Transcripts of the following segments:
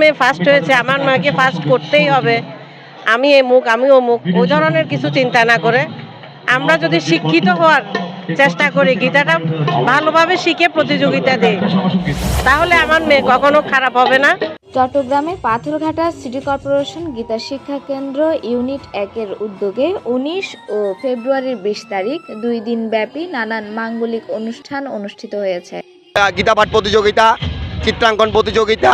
মেয়ে ফার্স্ট হয়েছে আমার মেয়েকে ফার্স্ট করতেই হবে। আমি এমুক আমি অমুক ওই ধরনের কিছু চিন্তা না করে। আমরা যদি শিক্ষিত হওয়ার চেষ্টা করি গীতাটা ভালোভাবে শিখে প্রতিযোগিতা দিই তাহলে আমার মেয়ে কখনো খারাপ হবে না। চট্টগ্রামে পাথরঘাটা সিটি কর্পোরেশন গীতা শিক্ষা কেন্দ্র ইউনিট একের উদ্যোগে উনিশ ও ফেব্রুয়ারির বিশ তারিখ দুই দিন ব্যাপী নানান মাঙ্গলিক অনুষ্ঠান অনুষ্ঠিত হয়েছে। গীতা পাঠ প্রতিযোগিতা চিত্রাঙ্কন প্রতিযোগিতা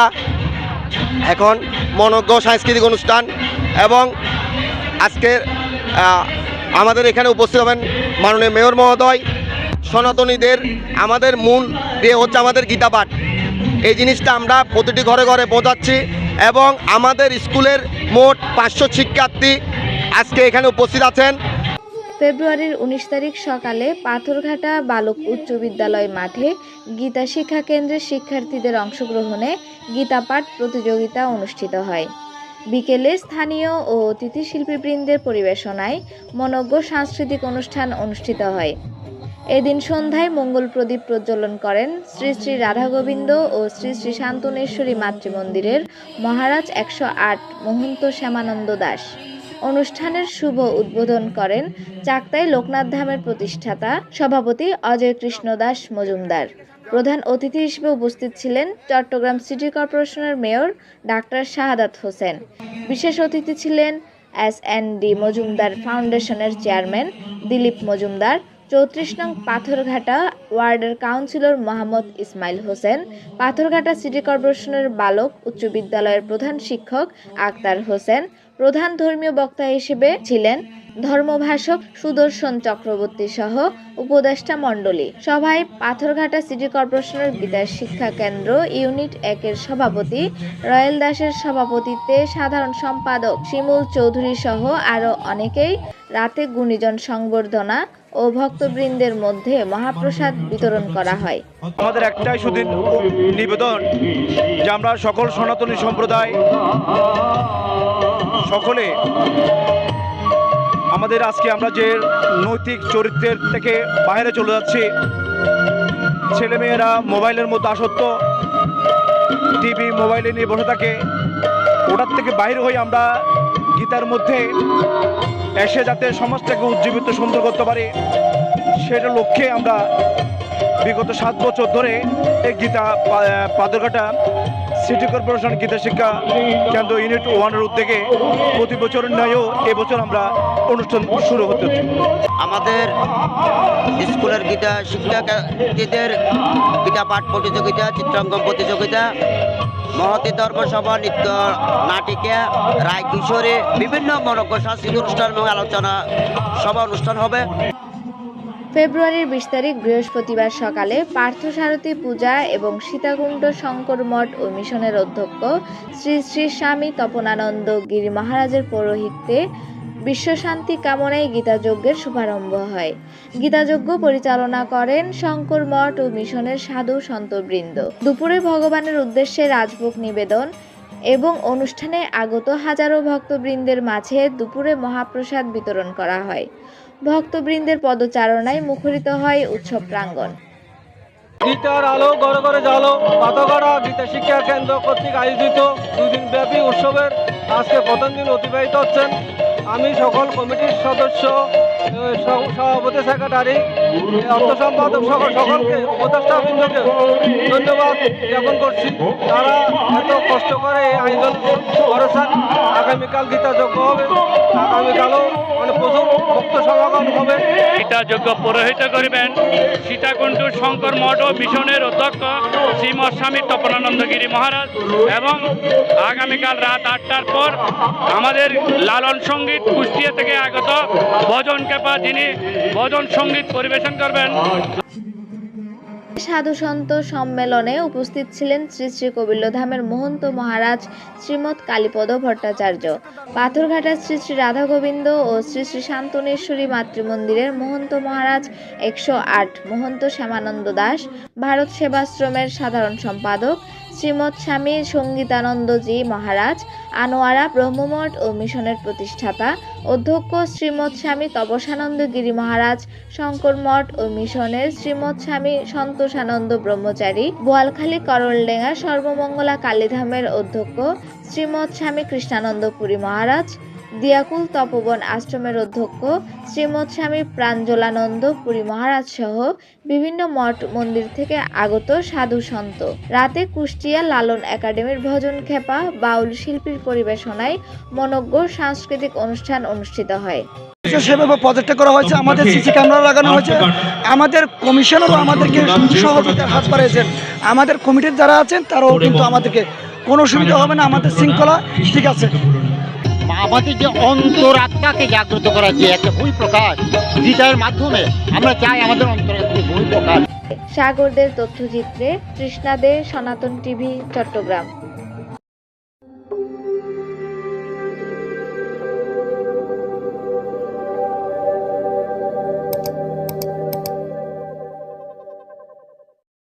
এখন মনজ্ঞ সাংস্কৃতিক অনুষ্ঠান এবং আজকের আহ, আমাদের এখানে উপস্থিত হবেন মাননীয় মেয়র মহোদয় সনাতনীদের আমাদের মূল দিয়ে হচ্ছে আমাদের গীতা পাঠ। এই জিনিসটা আমরা প্রতিটি ঘরে ঘরে পৌঁছাচ্ছি এবং আমাদের স্কুলের মোট পাঁচশো শিক্ষার্থী আজকে এখানে উপস্থিত আছেন। ফেব্রুয়ারির উনিশ তারিখ সকালে পাথরঘাটা বালক উচ্চ বিদ্যালয় মাঠে গীতা শিক্ষা কেন্দ্রের শিক্ষার্থীদের অংশগ্রহণে গীতা পাঠ প্রতিযোগিতা অনুষ্ঠিত হয়। বিকেলে স্থানীয় ও অতিথি শিল্পীবৃন্দের পরিবেশনায় মনজ্ঞ সাংস্কৃতিক অনুষ্ঠান অনুষ্ঠিত হয়। এদিন সন্ধ্যায় মঙ্গল প্রদীপ প্রজ্বলন করেন শ্রী শ্রী রাধা গোবিন্দ ও শ্রী শ্রী শান্তনেশ্বরী মাতৃমন্দিরের মহারাজ একশো আট মহন্ত শ্যামানন্দ দাস। অনুষ্ঠানের শুভ উদ্বোধন করেন চাকতাই লোকনাথ ধামের প্রতিষ্ঠাতা সভাপতি অজয় কৃষ্ণ দাস মজুমদার। প্রধান অতিথি হিসেবে উপস্থিত ছিলেন চট্টগ্রাম সিটি কর্পোরেশনের মেয়র ডাক্তার শাহাদাত হোসেন। বিশেষ অতিথি ছিলেন এস এন ডি মজুমদার ফাউন্ডেশনের চেয়ারম্যান দিলীপ মজুমদার, চৌত্রিশ নং পাথরঘাটা ওয়ার্ডের কাউন্সিলর মোহাম্মদ ইসমাইল হোসেন, পাথরঘাটা সিটি কর্পোরেশনের বালক, উচ্চ বিদ্যালয়ের প্রধান শিক্ষক আক্তার হোসেন প্রধান ধর্মীয় বক্তা হিসেবে ছিলেন ধর্মভাষক সুদর্শন চক্রবর্তী সহ উপদেষ্টা মণ্ডলী। সভায় পাথরঘাটা সিটি কর্পোরেশনের বিদ্যা শিক্ষা কেন্দ্র ইউনিট একের সভাপতি, রয়েল দাসের সভাপতিত্বে সাধারণ সম্পাদক শিমুল চৌধুরী সহ আরও অনেকেই রাতে গুণীজন সংবর্ধনা ও ভক্তবৃন্দের মধ্যে মহাপ্রসাদ বিতরণ করা হয়। আমাদের একটাই শুধু নিবেদন যে আমরা সকল সনাতনী সম্প্রদায় সকলে। আমাদের আজকে আমরা যে নৈতিক চরিত্রের থেকে বাইরে চলে যাচ্ছি, ছেলেমেয়েরা মোবাইলের মধ্যে আসক্ত, টিভি মোবাইলে নিয়ে বসে থাকে, ওটার থেকে বাইরে হয়ে আমরা গীতার মধ্যে এসে যাতে সমাজটাকে উজ্জীবিত সুন্দর করতে পারি, সেটা লক্ষ্যে আমরা বিগত সাত বছর ধরে এই গীতা পা- পাথরঘাটা সিটি কর্পোরেশন গীতা শিক্ষা কেন্দ্র ইউনিট ওয়ানের উদ্যোগে প্রতি বছর ন্যায়ও এবছর আমরা অনুষ্ঠান শুরু হতে আমাদের স্কুলের গীতা শিক্ষার্থীদের গীতা পাঠ প্রতিযোগিতা, চিত্রাঙ্কন প্রতিযোগিতা, মহতি ধর্মসভা, নৃত্য নাটিকা রায় কিশোরী বিভিন্ন মনজ্ঞ সাংস্কৃতিক অনুষ্ঠান এবং আলোচনা সভা অনুষ্ঠান হবে। ফেব্রুয়ারির বিশ তারিখ বৃহস্পতিবার সকালে পার্থসারথী পূজা এবং সীতাকুণ্ড শঙ্কর মঠ ও মিশনের অধ্যক্ষ শ্রী শ্রী স্বামী তপনানন্দ গিরি মহারাজের পৌরোহিত্যে বিশ্বশান্তি কামনায় গীতাযজ্ঞের শুভারম্ভ হয়। গীতাযজ্ঞ পরিচালনা করেন শঙ্কর মঠ ও মিশনের সাধু সন্তবৃন্দ। দুপুরে ভগবানের উদ্দেশ্যে রাজভোগ নিবেদন এবং অনুষ্ঠানে আগত হাজারো ভক্তবৃন্দের মাঝে দুপুরে মহাপ্রসাদ বিতরণ করা হয়। ভক্তবৃন্দের পদচারণায় মুখরিত হয় উৎসব প্রাঙ্গণ। গীতার আলো গড়ে গড়ে জালো পাতগড়া গীতা শিক্ষা কেন্দ্র কর্তৃক আয়োজিত দুদিন ব্যাপী উৎসবের আজকে প্রথম দিন অতিবাহিত হচ্ছেন। আমি সকল কমিটির সদস্য সভাপতি, সেক্রেটারি অর্থ সম্পাদক সকল সকলকে, উপদেষ্টাবৃন্দকে ধন্যবাদ জ্ঞাপন করছি। তারা এত কষ্ট করে এই আয়োজন করেছেন। আগামীকাল গীতা যজ্ঞ হবে। আগামীকালও মানে হবে। এটা যোগ্য পুরোহিত করিবেন। সীতাকুণ্ড শঙ্কর মঠ মিশনের অধ্যক্ষ শ্রীমৎ স্বামী তপনানন্দগিরি মহারাজ এবং আগামীকাল রাত আটটার পর আমাদের লালন সংগীত কুষ্টিয়া থেকে আগত ভজন কেপা যিনি ভজন সংগীত পরিবেশন করবেন। সাধু সন্ত সম্মেলনে উপস্থিত ছিলেন শ্রী শ্রী কবিল্লধামের মহন্ত মহারাজ শ্রীমৎ কালীপদ ভট্টাচার্য। পাথরঘাটার শ্রী শ্রী রাধা গোবিন্দ ও শ্রী শ্রী শান্তনেশ্বরী মাতৃমন্দিরের মহন্ত মহারাজ একশো আট মহন্ত শ্যামানন্দ দাস, ভারত সেবাশ্রমের সাধারণ সম্পাদক শ্রীমৎ স্বামী সঙ্গীতানন্দজি মহারাজ, আনোয়ারা ব্রহ্মমঠ ও মিশনের প্রতিষ্ঠাতা, অধ্যক্ষ শ্রীমৎ স্বামী তপসানন্দ গিরি মহারাজ, শঙ্কর মঠ ও মিশনের শ্রীমৎ স্বামী সন্তোষানন্দ ব্রহ্মচারী, বোয়ালখালী করলডেঙ্গা সর্বমঙ্গলা কালীধামের অধ্যক্ষ শ্রীমৎ স্বামী কৃষ্ণানন্দ পুরী মহারাজ দিয়াকুল তপবন আশ্রমের অধ্যক্ষ শ্রীমৎ স্বামী প্রাঞ্জলানন্দ পুরী মহারাজ সহ বিভিন্ন মঠ মন্দির থেকে আগত সাধু সন্ত। রাতে কুষ্টিয়া লালন একাডেমির ভজন খেপা বাউল শিল্পীর পরিবেশনায় মনজ্ঞ সাংস্কৃতিক অনুষ্ঠান অনুষ্ঠিত হয়। সেভাবে প্রজেক্টটা করা হয়েছে আমাদের সিসি ক্যামেরা লাগানো হয়েছে। আমাদের কমিশনারও আমাদেরকে সহযোগিতার হাত বাড়িয়েছেন আমাদের কমিটির যারা আছেন তারাও কিন্তু আমাদেরকে কোনো অসুবিধা হবে না আমাদের শৃঙ্খলা ঠিক আছে। আমাদের যে অন্তরাত্মাকে জাগ্রত করার যে একটা বই প্রকাশ, গীতার মাধ্যমে আমরা চাই আমাদের অন্তরাত্মা বই প্রকাশ। সাগরদের তথ্যচিত্রে তৃষ্ণাদের সনাতন টিভি, চট্টগ্রাম।